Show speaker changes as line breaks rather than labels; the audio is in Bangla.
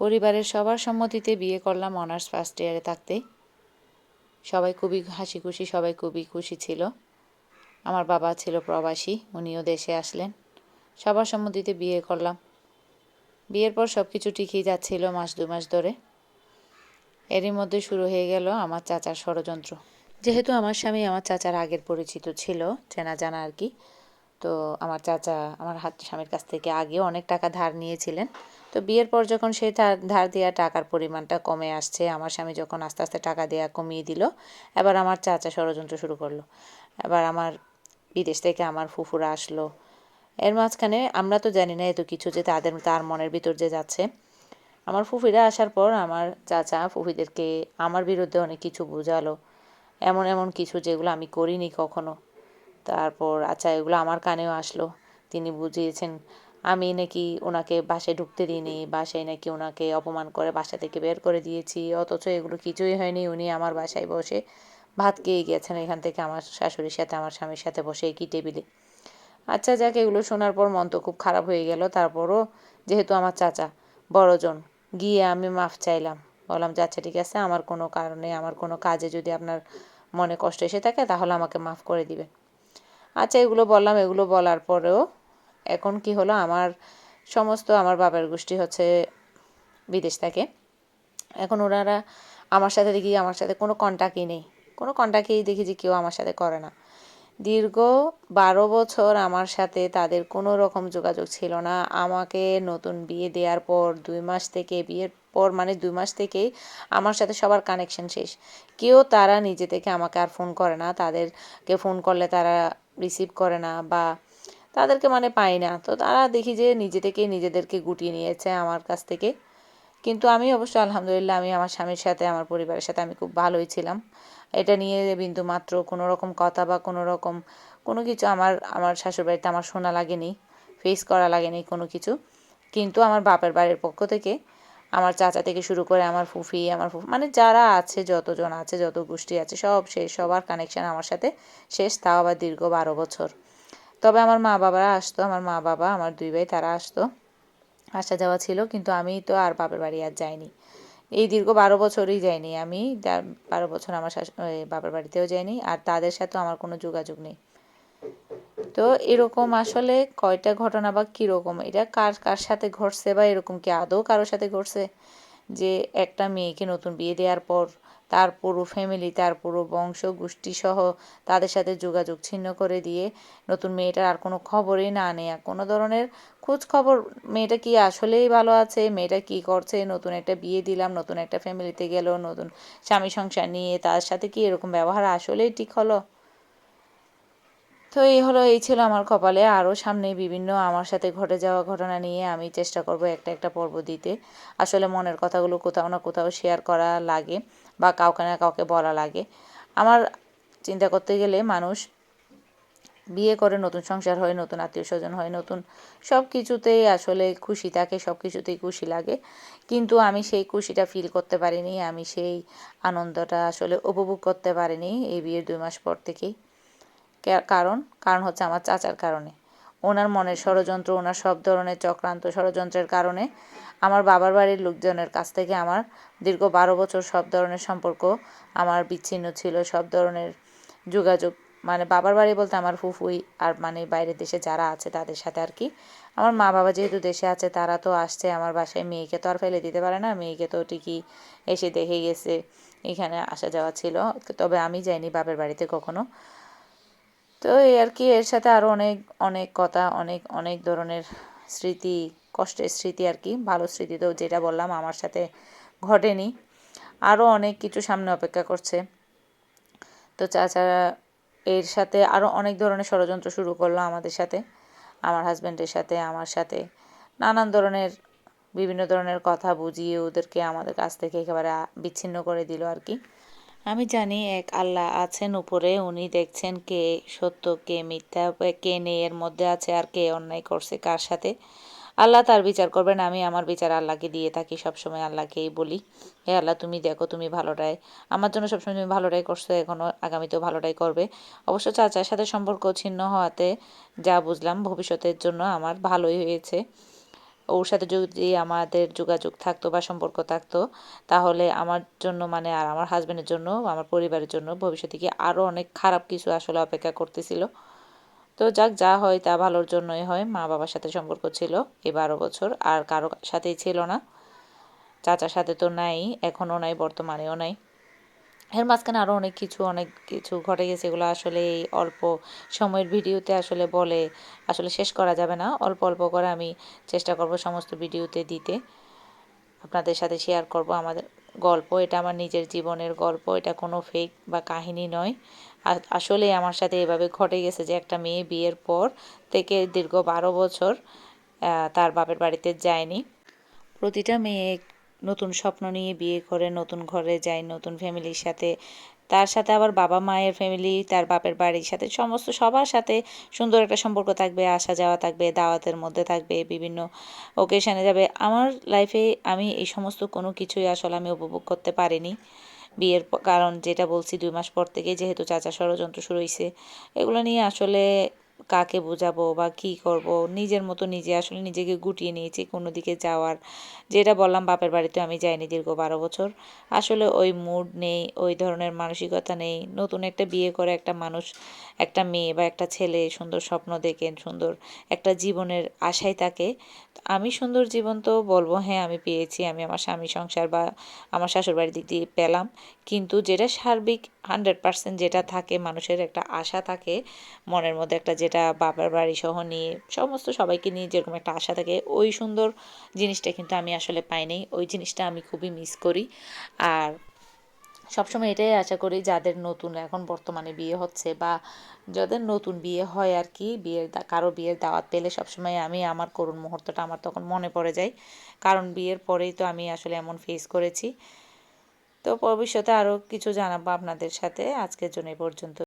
পরিবারের সবার সম্মতিতে বিয়ে করলাম অনার্স ফার্স্ট ইয়ারে থাকতেই সবাই খুবই হাসি খুশি, সবাই খুবই খুশি ছিল। আমার বাবা ছিল প্রবাসী, উনিও দেশে আসলেন। সবার সম্মতিতে বিয়ে করলাম। বিয়ের পর সব কিছু ঠিকই যাচ্ছিল মাস দু মাস ধরে। এরই মধ্যে শুরু হয়ে গেল আমার চাচার ষড়যন্ত্র। যেহেতু আমার স্বামী আমার চাচার আগের পরিচিত ছিল, চেনা জানা আর কি তো আমার চাচা, আমার হাত, স্বামীর কাছ থেকে আগে অনেক টাকা ধার নিয়েছিলেন। তো বিয়ের পর যখন সেই ধার- দেওয়া টাকার পরিমাণটা কমে আসছে, আমার স্বামী যখন আস্তে আস্তে টাকা দেওয়া কমিয়ে দিল, এবার আমার চাচা ষড়যন্ত্র শুরু করল। এবার আমার বিদেশ থেকে আমার ফুফুরা আসলো। এর মাঝখানে আমরা তো জানি না এত কিছু যে তাদের, তার মনের ভিতর যে যাচ্ছে। আমার ফুফিরা আসার পর আমার চাচা ফুফিদেরকে আমার বিরুদ্ধে অনেক কিছু বোঝালো। এমন এমন কিছু যেগুলো আমি করিনি কখনো। তারপর আচ্ছা এগুলো আমার কানেও আসলো। তিনি বুঝিয়েছেন, আমি নাকি ওনাকে বাসায় ঢুকতে দিইনি, বাসায় নাকি ওনাকে অপমান করে বাসা থেকে বের করে দিয়েছি। অথচ এগুলো কিছুই হয়নি, উনি আমার বাসায় বসে ভাত খেয়ে গেছেন এখান থেকে আমার শাশুড়ির সাথে, আমার স্বামীর সাথে বসে একই টেবিলে। আচ্ছা যাক, এগুলো শোনার পর মন তো খুব খারাপ হয়ে গেল। তারপরও, যেহেতু আমার চাচা বড়জন, গিয়ে আমি মাফ চাইলাম। বললাম, যে আচ্ছা ঠিক আছে, আমার কোনো কারণে, আমার কোনো কাজে যদি আপনার মনে কষ্ট এসে থাকে, তাহলে আমাকে মাফ করে দিবেন। আচ্ছা এগুলো বললাম, এগুলো বলার পরেও এখন কি হলো? আমার সমস্ত আমার বাবার গোষ্ঠী হচ্ছে বিদেশ থাকে। এখন ওনারা আমার সাথে দেখি, আমার সাথে কোনো কন্ট্যাক্টই নেই। কোনো কন্ট্যাক্টই দেখি যে কেউ আমার সাথে করে না। দীর্ঘ বারো বছর আমার সাথে তাদের কোনো রকম যোগাযোগ ছিল না। আমাকে নতুন বিয়ে দেওয়ার পর দুই মাস থেকে, বিয়ের পর মানে দুই মাস থেকেই আমার সাথে সবার কানেকশন শেষ। কেউ তারা নিজে থেকে আমাকে আর ফোন করে না। তাদেরকে ফোন করলে তারা রিসিভ করে না বা তাদেরকে মানে পাই না। তো তারা দেখি যে নিজে থেকেই নিজেদেরকে গুটিয়ে নিয়েছে আমার কাছ থেকে। কিন্তু আমি অবশ্য আলহামদুলিল্লাহ আমি আমার স্বামীর সাথে, আমার পরিবারের সাথে আমি খুব ভালোই ছিলাম। এটা নিয়ে বিন্দু মাত্র কোনো রকম কথা বা কোনো রকম কোনো কিছু আমার আমার শ্বশুরবাড়িতে আমার শোনা লাগেনি ফেস করা লাগেনি কোনো কিছু। কিন্তু আমার বাপের বাড়ির পক্ষ থেকে আমার চাচা থেকে শুরু করে আমার ফুফি আমার ফুফি মানে যারা আছে, যতজন আছে, যত গোষ্ঠী আছে, সব শেষ সবার কানেকশন আমার সাথে শেষ, তাও আবার দীর্ঘ বারো বছর। তবে আমার মা বাবারা আসতো, আমার মা বাবা, আমার দুই ভাই, তারা আসতো। আসা যাওয়া ছিল, কিন্তু আমি তো আর বাপের বাড়ি আর যাইনি। এই দীর্ঘ বারো বছরই যাইনি আমি বারো বছর আমার বাপের বাড়িতেও যাইনি, আর তাদের সাথেও আমার কোনো যোগাযোগ নেই। তো এরকম আসলে কয়টা ঘটনা বা কীরকম? এটা কার কার সাথে ঘটছে বা এরকম কি আদৌ কারোর সাথে ঘটছে? যে একটা মেয়েকে নতুন বিয়ে দেওয়ার পর তার পুরো ফ্যামিলি তার পুরো বংশ গোষ্ঠী সহ তাদের সাথে যোগাযোগ ছিন্ন করে দিয়ে নতুন মেয়েটার আর কোনো খবরই না নেয়া। কোনো ধরনের খোঁজ খবর, মেয়েটা কি আসলেই ভালো আছে? মেয়েটা কি করছে? নতুন একটা বিয়ে দিলাম, নতুন একটা ফ্যামিলিতে গেল, নতুন স্বামী সংসার নিয়ে তার সাথে কি এরকম ব্যবহার আসলেই ঠিক হলো? তো এই হলো, এই ছিল আমার কপালে। আরও সামনে বিভিন্ন আমার সাথে ঘটে যাওয়া ঘটনা নিয়ে আমি চেষ্টা করব একটা একটা পর্ব দিতে। আসলে মনের কথাগুলো কোথাও না কোথাও শেয়ার করা লাগে বা কাউকে না কাউকে বলা লাগে। আমার চিন্তা করতে গেলে মানুষ বিয়ে করে, নতুন সংসার হয়, নতুন আত্মীয় স্বজন হয়, নতুন সব কিছুতেই আসলে খুশি থাকে, সব কিছুতেই খুশি লাগে। কিন্তু আমি সেই খুশিটা ফিল করতে পারিনি, আমি সেই আনন্দটা আসলে উপভোগ করতে পারিনি এই বিয়ের দুই মাস পর থেকেই। কারণ কারণ হচ্ছে আমার চাচার কারণে। ওনার মনের ষড়যন্ত্র, ওনার সব ধরনের চক্রান্ত ষড়যন্ত্রের কারণে আমার বাবার বাড়ির লোকজনের কাছ থেকে আমার দীর্ঘ বারো বছর সব ধরনের সম্পর্ক আমার বিচ্ছিন্ন ছিল, সব ধরনের যোগাযোগ মানে বাবার বাড়ি বলতে আমার ফুফুই আর মানে বাইরের দেশে যারা আছে তাদের সাথে আর কি। আমার মা বাবা যেহেতু দেশে আছে তারা তো আসছে, আমার বাসায় মেয়েকে তো আর ফেলে দিতে পারে না, মেয়েকে তো ঠিকই এসে দেখে গেছে, এখানে আসা যাওয়া ছিল। তবে আমি যাইনি বাপের বাড়িতে কখনো। তো এই আর কি, এর সাথে আরও অনেক অনেক কথা, অনেক অনেক ধরনের স্মৃতি, কষ্টের স্মৃতি আর কি, ভালো স্মৃতি তো যেটা বললাম আমার সাথে ঘটেনি। আরও অনেক কিছু সামনে অপেক্ষা করছে। তো চাচা, এর সাথে আরও অনেক ধরনের ষড়যন্ত্র শুরু করল আমাদের সাথে, আমার হাজব্যান্ডের সাথে, আমার সাথে। নানান ধরনের, বিভিন্ন ধরনের কথা বুঝিয়ে ওদেরকে আমাদের কাছ থেকে একেবারে বিচ্ছিন্ন করে দিল আর কি। আমি জানি এক আল্লাহ আছেন উপরে, উনি দেখছেন কে সত্য, কে মিথ্যা, কে নেই, এর মধ্যে আছে আর কে অন্যায় করছে, কার সাথে? আল্লাহ তার বিচার করবেন, আমি আমার বিচার আল্লাহকে দিয়ে থাকি, সবসময় আল্লাহকেই বলি। হে আল্লাহ, তুমি দেখো, তুমি ভালোটাই, আমার জন্য সবসময় তুমি ভালোটাই করছ এখনও আগামীতেও ভালোটাই করবে। অবশ্য চাচার সাথে সম্পর্ক ছিন্ন হওয়াতে যা বুঝলাম, ভবিষ্যতের জন্য আমার ভালোই হয়েছে। ওর সাথে যদি আমাদের যোগাযোগ থাকতো বা সম্পর্ক থাকতো, তাহলে আমার জন্য মানে আর আমার হাজব্যান্ডের জন্য, আমার পরিবারের জন্য ভবিষ্যতে কি আরও অনেক খারাপ কিছু আসলে অপেক্ষা করতেছিল। তো যাক, যা হয় তা ভালোর জন্যই হয়। মা বাবার সাথে সম্পর্ক ছিল এই বারো বছর, আর কারও সাথেই ছিল না। চাচার সাথে তো নাই, এখনও নাই, বর্তমানেও নাই। এর মাঝখানে আরও অনেক কিছু অনেক কিছু ঘটে গেছে, এগুলো আসলে এই অল্প সময়ের ভিডিওতে আসলে বলে আসলে শেষ করা যাবে না। অল্প অল্প করে আমি চেষ্টা করব সমস্ত ভিডিওতে দিতে। আপনাদের সাথে শেয়ার করব আমাদের গল্প। এটা আমার নিজের জীবনের গল্প, এটা কোনো ফেক বা কাহিনী নয়। আসলে আমার সাথে এভাবে ঘটে গেছে যে একটা মেয়ে বিয়ের পর থেকে দীর্ঘ বারো বছর তার বাপের বাড়িতে যায়নি। প্রতিটা মেয়ে নতুন স্বপ্ন নিয়ে বিয়ে করে, নতুন ঘরে যায়, নতুন ফ্যামিলির সাথে। তার সাথে আবার বাবা মায়ের ফ্যামিলি তার বাপের বাড়ির সাথে। সমস্ত সবার সাথে সুন্দর একটা সম্পর্ক থাকবে, আসা যাওয়া থাকবে, দাওয়াতের মধ্যে থাকবে, বিভিন্ন ওকেশনে যাবে। আমার লাইফে আমি এই সমস্ত কোনো কিছুই আসলে আমি উপভোগ করতে পারিনি। বিয়ের কারণ যেটা বলছি দুই মাস পর থেকে যেহেতু চাচা ষড়যন্ত্র শুরু হয়েছে এগুলো নিয়ে আসলে কাকে বোঝাবো বা কি করব? নিজের মতো নিজে, আসলে নিজেকে গুটিয়ে নিয়েছি কোনো দিকে যাওয়ার। যেটা বললাম, বাপের বাড়িতে আমি যাইনি দীর্ঘ বারো বছর। আসলে ওই মুড নেই, ওই ধরনের মানসিকতা নেই। নতুন একটা বিয়ে করে একটা মানুষ, একটা মেয়ে বা একটা ছেলে সুন্দর স্বপ্ন দেখে, সুন্দর একটা জীবনের আশায় থাকে। আমি সুন্দর জীবন তো বলব হ্যাঁ আমি পেয়েছি, আমি আমার স্বামী সংসার বা আমার শাশুড় বাড়ির দিক দিয়ে পেলাম। কিন্তু যেটা সার্বিক হান্ড্রেড পার্সেন্ট যেটা থাকে, মানুষের একটা আশা থাকে, মনের মধ্যে একটা যেটা বাবার বাড়ি সহ নিয়ে সমস্ত সবাইকে নিয়ে যেরকম একটা আশা থাকে, ওই সুন্দর জিনিসটা কিন্তু আমি আসলে পাইনি ওই জিনিসটা আমি খুবই মিস করি। আর সবসময় এটাই আশা করি যাদের নতুন এখন বর্তমানে বিয়ে হচ্ছে বা যাদের নতুন বিয়ে হয় আর কি, বিয়ের কারও বিয়ের দাওয়াত পেলে সবসময় আমি আমার করুণ মুহূর্তটা আমার তখন মনে পড়ে যায়। কারণ বিয়ের পরেই তো আমি আসলে এমন ফেস করেছি। তো ভবিষ্যতে আরও কিছু জানাব আপনাদের সাথে। আজকের জন্য এই পর্যন্ত।